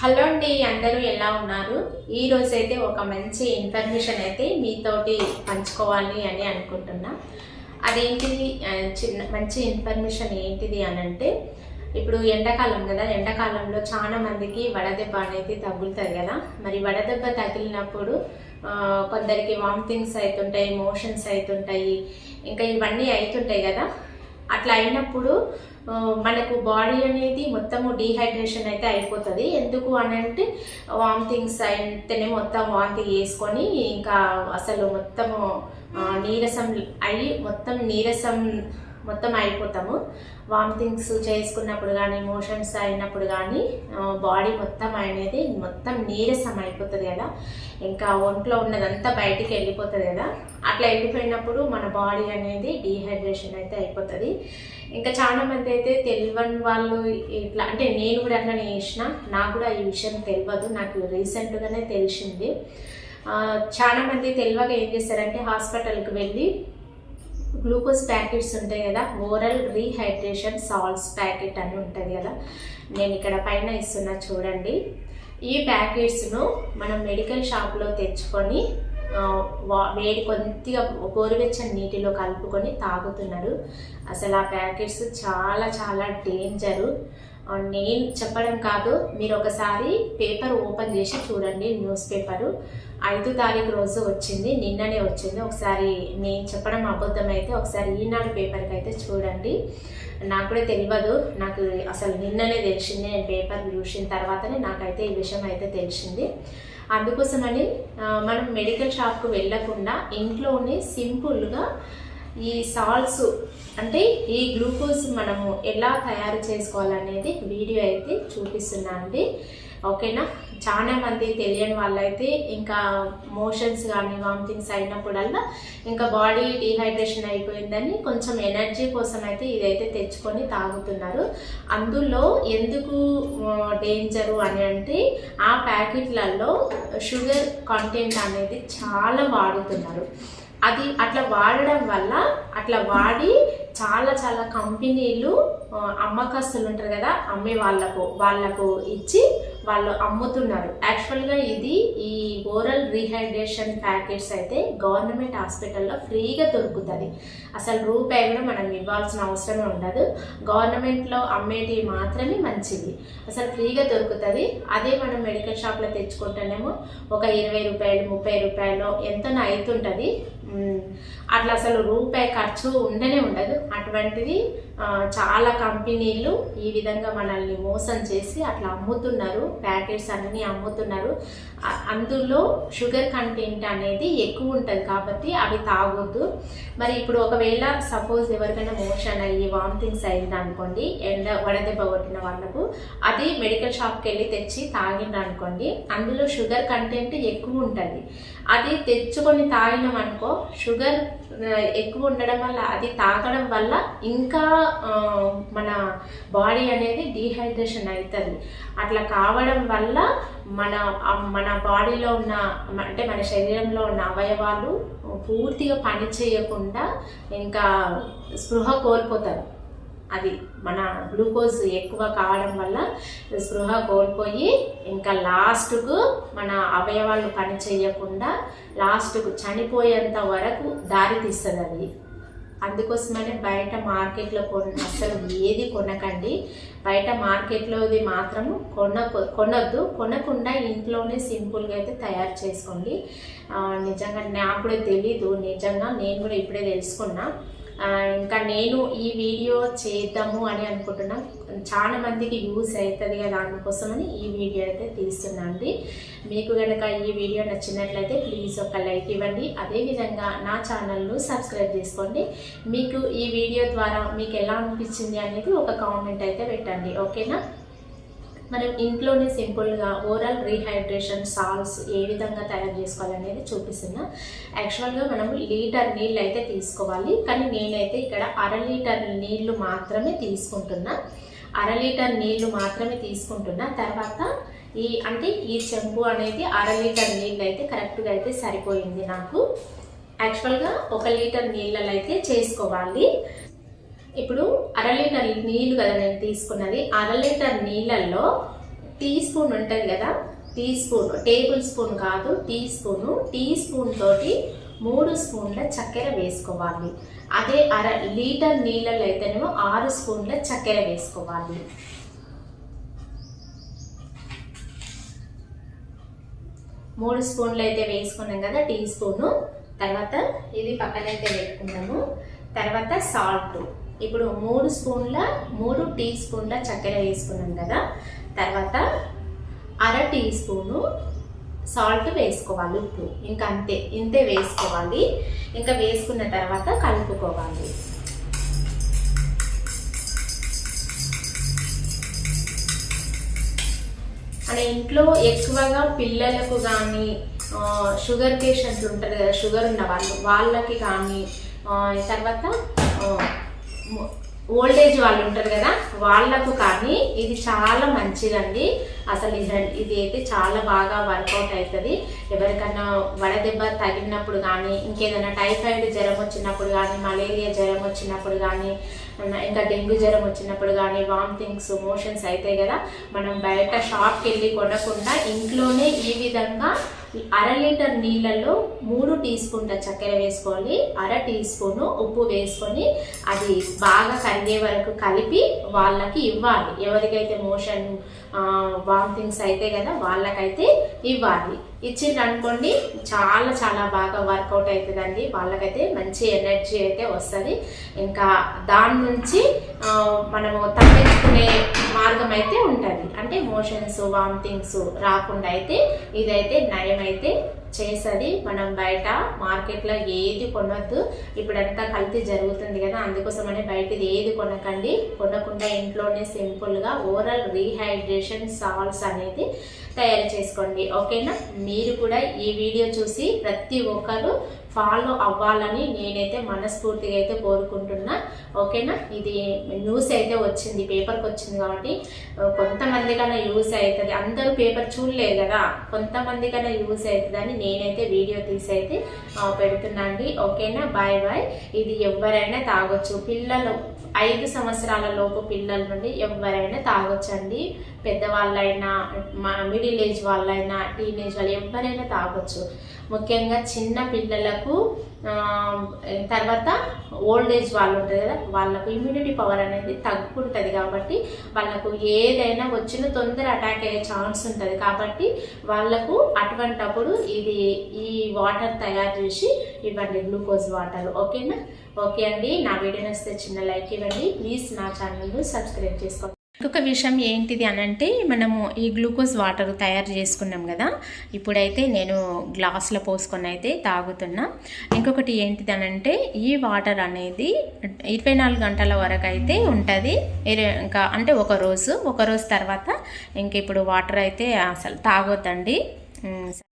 Hello అండి అందరూ ఎలా ఉన్నారు? ఈరోజు అయితే ఒక మంచి ఇన్ఫర్మేషన్ అయితే మీతోటి పంచుకోవాలి అని అనుకుంటున్నా. అదేంటిది చిన్న మంచి ఇన్ఫర్మేషన్ ఏంటిది అని అంటే ఇప్పుడు ఎండాకాలం కదా ఎండాకాలంలో చాలా మందికి వడదెబ్బ అనేది తగులుతుంది కదా. మరి వడదెబ్బ తగిలినప్పుడు కొందరికి వామిటింగ్స్ అవుతుంటాయి మోషన్స్ అవుతుంటాయి ఇంకా ఇవన్నీ అవుతుంటాయి కదా. అట్లా అయినప్పుడు మనకు బాడీ అనేది మొత్తము డీహైడ్రేషన్ అయితే అయిపోతుంది. ఎందుకు అని అంటే వామిటింగ్స్ అయితేనే మొత్తం వాంతి వేసుకొని ఇంకా అసలు మొత్తము నీరసం అయ్యి మొత్తం నీరసం మొత్తం అయిపోతాము. వామిటింగ్స్ చేసుకున్నప్పుడు కానీ మోషన్స్ అయినప్పుడు కానీ బాడీ మొత్తం అనేది మొత్తం నీరసం అయిపోతుంది కదా. ఇంకా ఒంట్లో ఉన్నదంతా బయటికి వెళ్ళిపోతుంది కదా. అట్లా వెళ్ళిపోయినప్పుడు మన బాడీ అనేది డీహైడ్రేషన్ అయితే అయిపోతుంది. ఇంకా చాలామంది అయితే తెలియని వాళ్ళు ఇట్లా అంటే నేను కూడా అట్లనే చేసిన. నాకు కూడా ఈ విషయం తెలియదు. నాకు రీసెంట్గానే తెలిసింది. చాలామంది తెలివగా తెలియక ఏం చేస్తారంటే హాస్పిటల్కి వెళ్ళి గ్లూకోజ్ ప్యాకెట్స్ ఉంటాయి కదా ఓరల్ రీహైడ్రేషన్ సాల్ట్స్ ప్యాకెట్ అని ఉంటుంది కదా నేను ఇక్కడ పైన ఇస్తున్నా చూడండి. ఈ ప్యాకెట్స్ను మనం మెడికల్ షాప్లో తెచ్చుకొని వా- వేడి కొద్దిగా గోరువెచ్చని నీటిలో కలుపుకొని తాగుతున్నారు. అసలు ఆ ప్యాకెట్స్ చాలా చాలా డేంజరు. నేను చెప్పడం కాదు మీరు ఒకసారి పేపర్ ఓపెన్ చేసి చూడండి న్యూస్ పేపరు. ఐదు తారీఖు రోజు వచ్చింది నిన్ననే వచ్చింది. ఒకసారి నేను చెప్పడం అబద్ధమైతే ఒకసారి ఈనాడు పేపర్కి అయితే చూడండి. నాకు కూడా తెలియదు నాకు అసలు నిన్ననే తెలిసింది నేను పేపర్ చూసిన తర్వాతనే నాకైతే ఈ విషయం అయితే తెలిసింది. అందుకోసమని మనం మెడికల్ షాప్కు వెళ్ళకుండా ఇంట్లోనే సింపుల్గా ఈ సాల్ట్స్ అంటే ఈ గ్లూకోజ్ మనము ఎలా తయారు చేసుకోవాలనేది వీడియో అయితే చూపిస్తున్నా అండి. ఓకేనా? చాలా మంది తెలియని వాళ్ళైతే ఇంకా మోషన్స్ కానీ వామిటింగ్స్ అయినప్పుడల్లా ఇంకా బాడీ డీహైడ్రేషన్ అయిపోయిందని కొంచెం ఎనర్జీ కోసం అయితే ఇదైతే తెచ్చుకొని తాగుతున్నారు. అందులో ఎందుకు డేంజరు అని అంటే ఆ ప్యాకెట్లలో షుగర్ కంటెంట్ అనేది చాలా వాడుతున్నారు. అది అట్లా వాడడం వల్ల అట్లా వాడి చాలా చాలా కంపెనీలు అమ్మకస్తులు ఉంటారు కదా అమ్మే వాళ్ళకు వాళ్ళకు ఇచ్చి వాళ్ళు అమ్ముతున్నారు. యాక్చువల్గా ఇది ఈ ఓరల్ రీహైడ్రేషన్ ప్యాకెట్స్ అయితే గవర్నమెంట్ హాస్పిటల్లో ఫ్రీగా దొరుకుతుంది. అసలు రూపాయి కూడా మనం ఇవ్వాల్సిన అవసరమే ఉండదు. గవర్నమెంట్లో అమ్మేటివి మాత్రమే మంచిది అసలు ఫ్రీగా దొరుకుతుంది. అదే మనం మెడికల్ షాప్లో తెచ్చుకుంటేనేమో ఒక ఇరవై రూపాయలు ముప్పై రూపాయలు ఎంతనో అవుతుంటుంది అట్లా అసలు రూపాయి ఖర్చు ఉండనే ఉండదు. అటువంటిది చాలా కంపెనీలు ఈ విధంగా మనల్ని మోసం చేసి అట్లా అమ్ముతున్నారు. ప్యాకెట్స్ అన్నీ అమ్ముతున్నారు. అందులో షుగర్ కంటెంట్ అనేది ఎక్కువ ఉంటుంది కాబట్టి అవి తాగొద్దు. మరి ఇప్పుడు ఒకవేళ సపోజ్ ఎవరికైనా మోషన్ అయ్యి వామిటింగ్స్ అయింది అనుకోండి ఎండ వడదెబ్బ కొట్టిన వాళ్ళకు అది మెడికల్ షాప్కి వెళ్ళి తెచ్చి తాగిండ్రు అనుకోండి అందులో షుగర్ కంటెంట్ ఎక్కువ ఉంటుంది అది తెచ్చుకొని తాగినాం అనుకో షుగర్ ఎక్కువ ఉండడం వల్ల అది తాగడం వల్ల ఇంకా మన బాడీ అనేది డీహైడ్రేషన్ అవుతుంది అట్లా కావడం వల్ల మన మన బాడీలో ఉన్న అంటే మన శరీరంలో ఉన్న అవయవాలు పూర్తిగా పని చేయకుండా ఇంకా స్పృహ కోల్పోతారు. అది మన గ్లూకోజ్ ఎక్కువ కావడం వల్ల స్పృహ కోల్పోయి ఇంకా లాస్ట్కు మన అవయవాలు పని చేయకుండా లాస్ట్కు చనిపోయేంత వరకు దారి తీస్తుంది అది అందుకోసమనే బయట మార్కెట్లో కొన అసలు ఏది కొనకండి. బయట మార్కెట్లోది మాత్రము కొన కొనొద్దు. కొనకుండా ఇంట్లోనే సింపుల్గా అయితే తయారు చేసుకోండి. నిజంగా నాకు కూడా తెలీదు. నిజంగా నేను కూడా ఇప్పుడే తెలుసుకున్నా. ఇంకా నేను ఈ వీడియో చేద్దాము అని అనుకుంటున్నా. చాలా మందికి యూస్ అవుతుంది కదా దానికోసమని ఈ వీడియో అయితే తీస్తున్నాను అండి మీకు కనుక ఈ వీడియో నచ్చినట్లయితే ప్లీజ్ ఒక లైక్ ఇవ్వండి. అదేవిధంగా నా ఛానల్ను సబ్స్క్రైబ్ చేసుకోండి. మీకు ఈ వీడియో ద్వారా మీకు ఎలా అనిపించింది అనేది ఒక కామెంట్ అయితే పెట్టండి. ఓకేనా? మనం ఇంట్లోనే సింపుల్గా ఓరల్ రీహైడ్రేషన్ సాల్స్ ఏ విధంగా తయారు చేసుకోవాలనేది చూపిస్తున్నా. యాక్చువల్గా మనం లీటర్ నీళ్ళు అయితే తీసుకోవాలి. కానీ నేనైతే ఇక్కడ అర లీటర్ నీళ్ళు మాత్రమే తీసుకుంటున్నా. అర లీటర్ నీళ్ళు మాత్రమే తీసుకుంటున్నా. తర్వాత ఈ అంటే ఈ చెంబు అనేది అర లీటర్ నీళ్ళు అయితే కరెక్ట్గా అయితే సరిపోయింది నాకు. యాక్చువల్గా ఒక లీటర్ నీళ్ళలో అయితే చేసుకోవాలి. ఇప్పుడు అర లీటర్ నీళ్ళు కదా నేను తీసుకున్నది. అర లీటర్ నీళ్ళల్లో టీ స్పూన్ ఉంటుంది కదా టీ స్పూన్ టేబుల్ స్పూన్ కాదు టీ స్పూను. టీ స్పూన్ తోటి మూడు స్పూన్ల చక్కెర వేసుకోవాలి. అదే అర లీటర్ నీళ్ళలో అయితేనేమో ఆరు స్పూన్ల చక్కెర వేసుకోవాలి. మూడు స్పూన్లు అయితే వేసుకున్నాం కదా టీ స్పూను. తర్వాత ఇది పక్కనైతే పెట్టుకున్నాము తర్వాత సాల్ట్. ఇప్పుడు మూడు స్పూన్ల మూడు టీ స్పూన్ల చక్కెర వేసుకున్నాం కదా. తర్వాత అర టీ స్పూను సాల్ట్ వేసుకోవాలి ఉప్పు. ఇంకా అంతే ఇంతే వేసుకోవాలి. ఇంకా వేసుకున్న తర్వాత కలుపుకోవాలి. మన ఇంట్లో ఎక్కువగా పిల్లలకు కానీ షుగర్ పేషెంట్స్ ఉంటారు కదా షుగర్ ఉన్న వాళ్ళు వాళ్ళకి కానీ తర్వాత ఓల్డ్ ఏజ్ వాళ్ళు ఉంటారు కదా వాళ్ళకు కానీ ఇది చాలా మంచిదండి. అసలు ఇది ఇది అయితే చాలా బాగా వర్కౌట్ అవుతుంది ఎవరికన్నా వడదెబ్బ తగిలినప్పుడు కానీ ఇంకేదైనా టైఫాయిడ్ జ్వరం వచ్చినప్పుడు కానీ మలేరియా జ్వరం వచ్చినప్పుడు కానీ ఇంకా డెంగ్యూ జ్వరం వచ్చినప్పుడు కానీ వామిటింగ్స్ మోషన్స్ అవుతాయి కదా. మనం బయట షాప్కి వెళ్ళి కొనకుండా ఇంట్లోనే ఈ విధంగా అర లీటర్ నీళ్ళలో మూడు టీ స్పూన్ల చక్కెర వేసుకోవాలి. అర టీ స్పూను ఉప్పు వేసుకొని అది బాగా కరిగే వరకు కలిపి వాళ్ళకి ఇవ్వాలి. ఎవరికైతే మోషన్ వామిటింగ్స్ అయితే కదా వాళ్ళకైతే ఇవ్వాలి. ఇచ్చిండ్రు అనుకోండి చాలా చాలా బాగా వర్కౌట్ అవుతుందండి వాళ్ళకైతే మంచి ఎనర్జీ అయితే వస్తుంది. ఇంకా దాని నుంచి మనము తప్పించుకునే మార్గం అయితే ఉంటుంది. అంటే మోషన్స్ వామిటింగ్స్ రాకుండా అయితే ఇదైతే నయం అయితే చేసది మనం బయట మార్కెట్లో ఏది కొనొద్దు. ఇప్పుడంతా కల్తీ జరుగుతుంది కదా అందుకోసమని బయటది ఏది కొనకండి. కొనకుండా ఇంట్లోనే సింపుల్గా ఓరల్ రీహైడ్రేషన్ సాల్ట్స్ అనేది తయారు చేసుకోండి. ఓకేనా? మీరు కూడా ఈ వీడియో చూసి ప్రతి ఒక్కరు ఫాలో అవ్వాలని నేనైతే మనస్ఫూర్తిగా అయితే కోరుకుంటున్నా. ఓకేనా? ఇది న్యూస్ అయితే వచ్చింది పేపర్కి వచ్చింది కాబట్టి కొంతమందికైనా యూస్ అవుతుంది. అందరూ పేపర్ చూడలేదు కదా? కొంతమందికైనా యూస్ అవుతుందని నేనైతే వీడియో తీసి అయితే ఆ, పెడుతున్నా అండి. ఓకేనా? Bye bye. ఇది ఎవరైనా తాగొచ్చు. పిల్లలు ఐదు సంవత్సరాల లోపు పిల్లల నుండి ఎవరైనా తాగొచ్చండి పెద్దవాళ్ళైనా మిడిల్ ఏజ్ వాళ్ళైనా టీనేజ్ వాళ్ళు ఎవరైనా తాగొచ్చు. ముఖ్యంగా చిన్న పిల్లలకు వాళ్ళకు తర్వాత ఓల్డ్ ఏజ్ వాళ్ళు ఉంటుంది కదా వాళ్ళకు ఇమ్యూనిటీ పవర్ అనేది తగ్గుంటుంది కాబట్టి వాళ్ళకు ఏదైనా వచ్చిన తొందర అటాక్ అయ్యే ఛాన్స్ ఉంటుంది. కాబట్టి వాళ్ళకు అటువంటప్పుడు ఇది ఈ వాటర్ తయారు చేసి ఇవ్వండి గ్లూకోజ్ వాటర్ ఓకేనా ఓకే అండి. నా వీడియో నచ్చితే చిన్న లైక్ ఇవ్వండి. ప్లీజ్ నా ఛానల్ను సబ్స్క్రైబ్ చేసుకోండి ఇంకొక విషయం ఏంటిది అని అంటే మనము ఈ గ్లూకోజ్ వాటర్ తయారు చేసుకున్నాం కదా. ఇప్పుడైతే నేను గ్లాసులో పోసుకొని అయితే తాగుతున్నా. ఇంకొకటి ఏంటిది అని అంటే ఈ వాటర్ అనేది ఇరవై నాలుగు గంటల వరకు అయితే ఉంటుంది. ఇంకా అంటే ఒక రోజు ఒక రోజు తర్వాత ఇంక ఇప్పుడు వాటర్ అయితే అసలు తాగొద్దండి.